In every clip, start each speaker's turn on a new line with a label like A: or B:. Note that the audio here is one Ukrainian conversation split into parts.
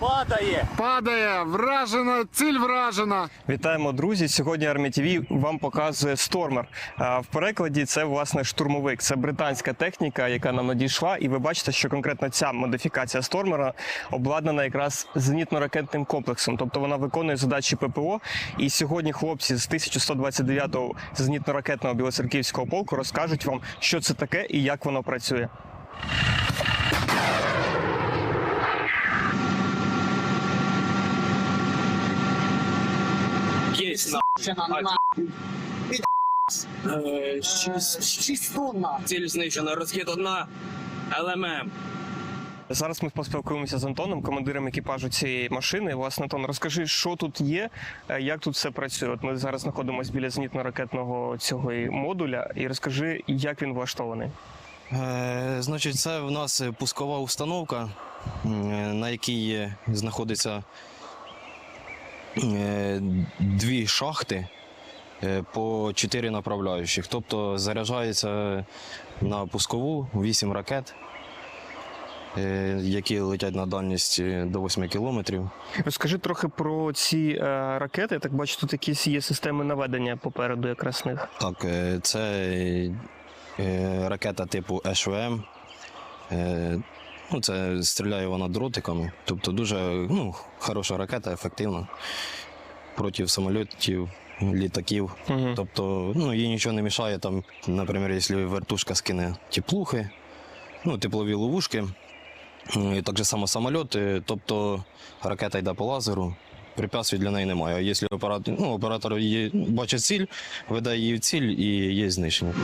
A: Падає!
B: Падає, вражена, ціль вражена.
C: Вітаємо, друзі! Сьогодні Армія ТВ вам показує Стормер. В перекладі це власне штурмовик. Це британська техніка, яка нам надійшла. І ви бачите, що конкретно ця модифікація Стормера обладнана якраз зенітно-ракетним комплексом. Тобто вона виконує задачі ППО. І сьогодні хлопці з 1129-го зенітно-ракетного білоцерківського полку розкажуть вам, що це таке і як воно працює.
A: Єсть на Е, шість-. Ціль знищена, розхід одна. ЛММ.
C: Зараз ми поспілкуємося з Антоном, командиром екіпажу цієї машини. Власне, Антон, розкажи, що тут є, е, як тут все працює. От ми зараз знаходимося біля зенітно-ракетного цього модуля, і розкажи, як він влаштований.
D: Е, Значить, це в нас пускова установка, на якій е, знаходиться е, дві шахти е, по чотири направляючих. Тобто заряджається на пускову 8 ракет, е, які летять на дальність е, до 8 кілометрів.
C: Розкажи трохи про ці е, ракети. Я Так бачу, тут якісь є системи наведення попереду, якраз них.
D: Так, е, це е, ракета типу ШВМ. Ну, це стріляє вона дротиками. Тобто дуже ну, хороша ракета, ефективна. Проти самольотів, літаків.
C: Угу.
D: Тобто, ну, їй нічого не мішає, там, наприклад, якщо вертушка скине теплухи, ну, теплові ловушки, і так же само самольоти, тобто ракета йде по лазеру. Препятствий для неї немає. А якщо оператор, ну, оператор її бачить ціль, веде її в ціль і є знищення.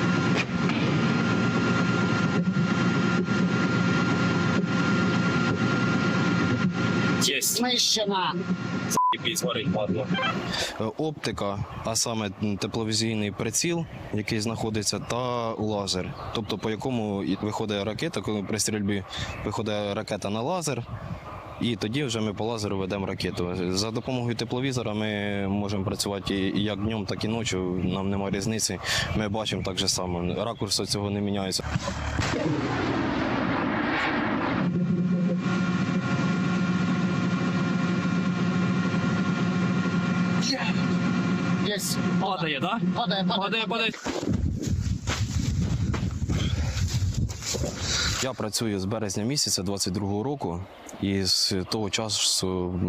E: Знищена.
D: Е, Оптика, а саме тепловізійний приціл, який знаходиться, та лазер. Тобто, по якому виходить ракета, коли при стрільбі виходить ракета на лазер. І тоді вже ми по лазеру ведемо ракету. За допомогою тепловізора ми можемо працювати і як днем, так і ночі. Нам немає різниці. Ми бачимо так же само. Ракурс цього не міняється.
E: Єсть.
A: Падає, так?
E: Падає, падає.
A: Падає, падає.
D: Я працюю з березня місяця 22-го року, і з того часу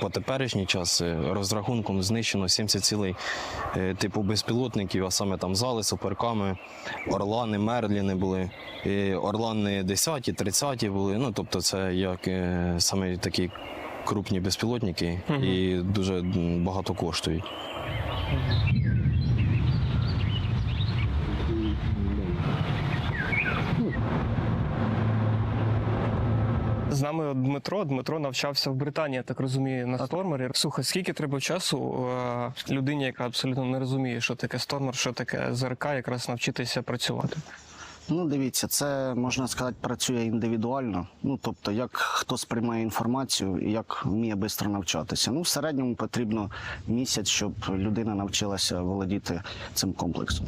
D: по теперішній час е, розрахунком знищено 70 цілей е, типу безпілотників, а саме там зали, суперками, орлани, мерліни були. І орлани 10, 30 були. Ну тобто, це як е, саме такі крупні безпілотники і дуже багато коштують.
C: З нами Дмитро. Дмитро навчався в Британії, я так розумію, на стормері. Слухай, скільки треба часу е, людині, яка абсолютно не розуміє, що таке стормер, що таке ЗРК, якраз навчитися працювати.
F: Ну, дивіться, це можна сказати, працює індивідуально. Ну тобто, як хто сприймає інформацію як вміє швидко навчатися. Ну, в середньому потрібно місяць, щоб людина навчилася володіти цим комплексом.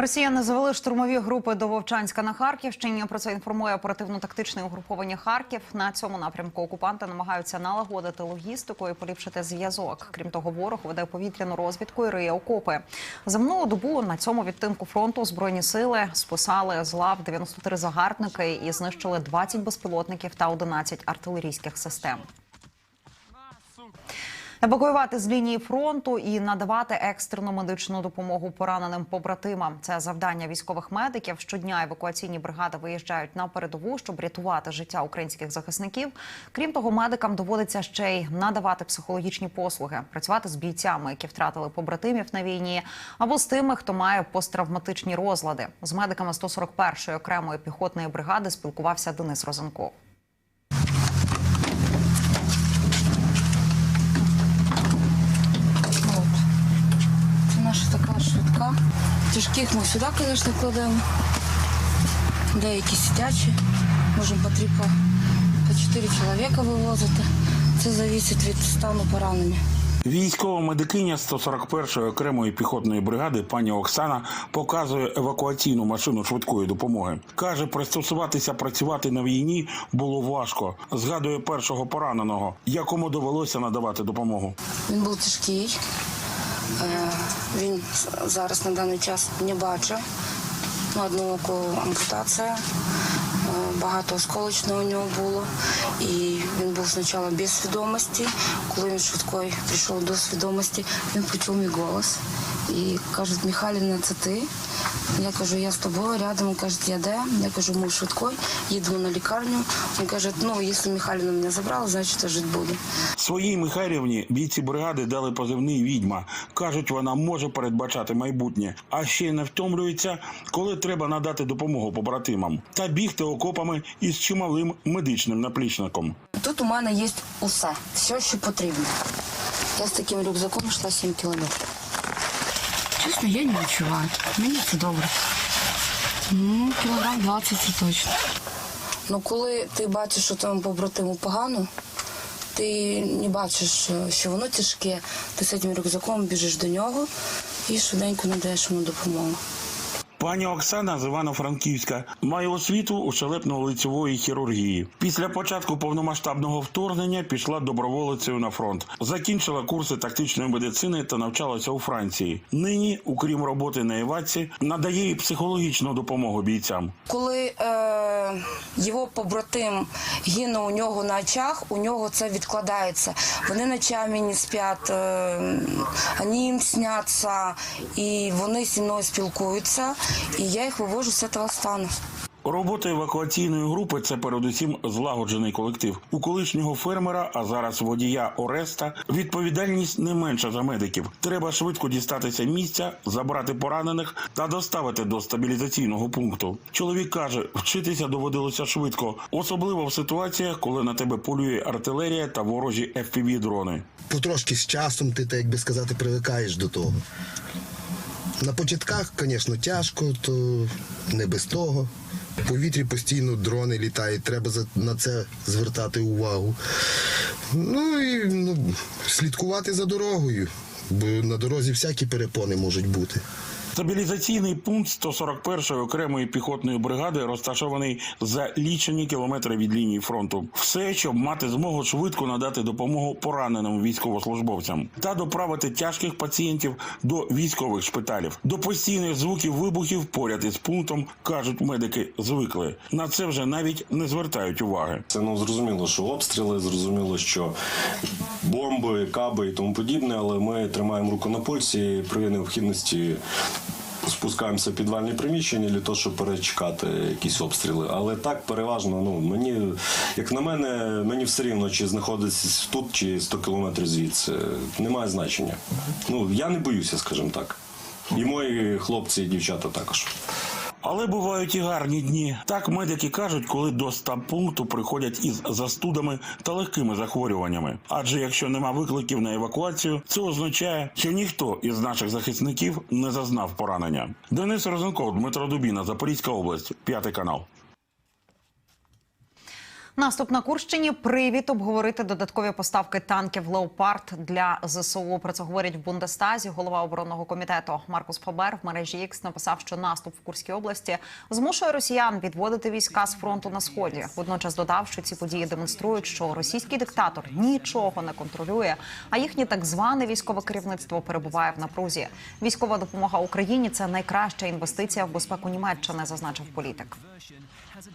G: Росіяни завели штурмові групи до Вовчанська на Харківщині. Про це інформує оперативно-тактичне угруповання Харків. На цьому напрямку окупанти намагаються налагодити логістику і поліпшити зв'язок. Крім того, ворог веде повітряну розвідку і риє окопи. За минулу добу на цьому відтинку фронту збройні сили списали з лав 93 загарбники і знищили 20 безпілотників та 11 артилерійських систем. Евакуювати з лінії фронту і надавати екстрену медичну допомогу пораненим побратимам. Це завдання військових медиків. Щодня евакуаційні бригади виїжджають на передову, щоб рятувати життя українських захисників. Крім того, медикам доводиться ще й надавати психологічні послуги, працювати з бійцями, які втратили побратимів на війні, або з тими, хто має посттравматичні розлади. З медиками 141-ї окремої піхотної бригади спілкувався Денис Розенков.
H: Така. Тяжких ми сюди, звісно, кладемо. Деякі сидячі. Можемо по три по, по чотири чоловіка вивозити. Це залежить від стану поранення.
E: Військова медикиня 141-ї окремої піхотної бригади пані Оксана показує евакуаційну машину швидкої допомоги. Каже, пристосуватися працювати на війні було важко. Згадує першого пораненого, якому довелося надавати допомогу.
H: Він був тяжкий. Він зараз на даний час не бачить. На одну оку ампутація. Е, Багато осколочного у нього було. І він був спочатку без свідомості. Коли він швидко прийшов до свідомості, він почув мій голос. І каже, Михайлівна, це ти? Я кажу, я з тобою рядом. Він каже, я де? Я кажу, ми швидкою, їдемо на лікарню. Він каже, ну, якщо Михайлівна мене забрала, значить я жити буду.
E: Своїй Михайлівні бійці бригади дали позивний відьма. кажуть, вона може передбачати майбутнє, а ще й не втомлюється, коли треба надати допомогу побратимам та бігти окопами із чималим медичним наплічником.
H: Тут у мене є усе, все, що потрібно. Я з таким рюкзаком йшла 7 кілометрів. Чесно, я не відчуваю. Мені це добре. Ну, кілограм 20 це точно. Ну, коли ти бачиш, що твоєму побратиму погано, ти не бачиш, що воно тяжке, ти з цим рюкзаком біжиш до нього і швиденько надаєш йому допомогу.
E: Пані Оксана з Івано-Франківська має освіту у шелепно-лицевої хірургії. Після початку повномасштабного вторгнення пішла доброволицею на фронт. Закінчила курси тактичної медицини та навчалася у Франції. Нині, окрім роботи на Іваці, надає і психологічну допомогу бійцям.
H: Коли е, його побратим гине у нього на очах, у нього це відкладається. Вони ночами не сплять, е, вони їм сняться, і вони зі мною спілкуються, і я їх вивожу з цього стану.
E: Робота евакуаційної групи це передусім злагоджений колектив. У колишнього фермера, а зараз водія Ореста, відповідальність не менша за медиків. Треба швидко дістатися місця, забрати поранених та доставити до стабілізаційного пункту. Чоловік каже, вчитися доводилося швидко, особливо в ситуаціях, коли на тебе полює артилерія та ворожі fpv дрони
I: потрошки з часом ти, так як би сказати, привикаєш до того. На початках, звісно, тяжко, то не без того. В повітрі постійно дрони літають, треба на це звертати увагу. Ну і ну, слідкувати за дорогою, бо на дорозі всякі перепони можуть бути.
E: Стабілізаційний пункт 141-ї окремої піхотної бригади розташований за лічені кілометри від лінії фронту. Все, щоб мати змогу швидко надати допомогу пораненим військовослужбовцям та доправити тяжких пацієнтів до військових шпиталів. До постійних звуків вибухів поряд із пунктом кажуть медики звикли. На це вже навіть не звертають уваги.
J: Це ну зрозуміло, що обстріли, зрозуміло, що бомби, каби і тому подібне, але ми тримаємо руку на пульсі при необхідності. Спускаємося в підвальні приміщення для того, щоб перечекати якісь обстріли. Але так переважно, ну мені, як на мене, мені все рівно, чи знаходитись тут, чи 100 кілометрів звідси. Немає значення. Ну я не боюся, скажімо так. І мої хлопці і дівчата також.
E: Але бувають і гарні дні. Так медики кажуть, коли до стаб-пункту приходять із застудами та легкими захворюваннями. Адже якщо нема викликів на евакуацію, це означає, що ніхто із наших захисників не зазнав поранення. Денис Розенков, Дмитро Дубіна, Запорізька область, п'ятий канал.
G: Наступ на Курщині привід обговорити додаткові поставки танків «Леопард» для ЗСУ. Про це говорять в Бундестазі. Голова оборонного комітету Маркус Фабер в мережі X написав, що наступ в Курській області змушує росіян відводити війська з фронту на сході. Водночас додав, що ці події демонструють, що російський диктатор нічого не контролює, а їхнє так зване військове керівництво перебуває в напрузі. Військова допомога Україні це найкраща інвестиція в безпеку Німеччини, зазначив політик.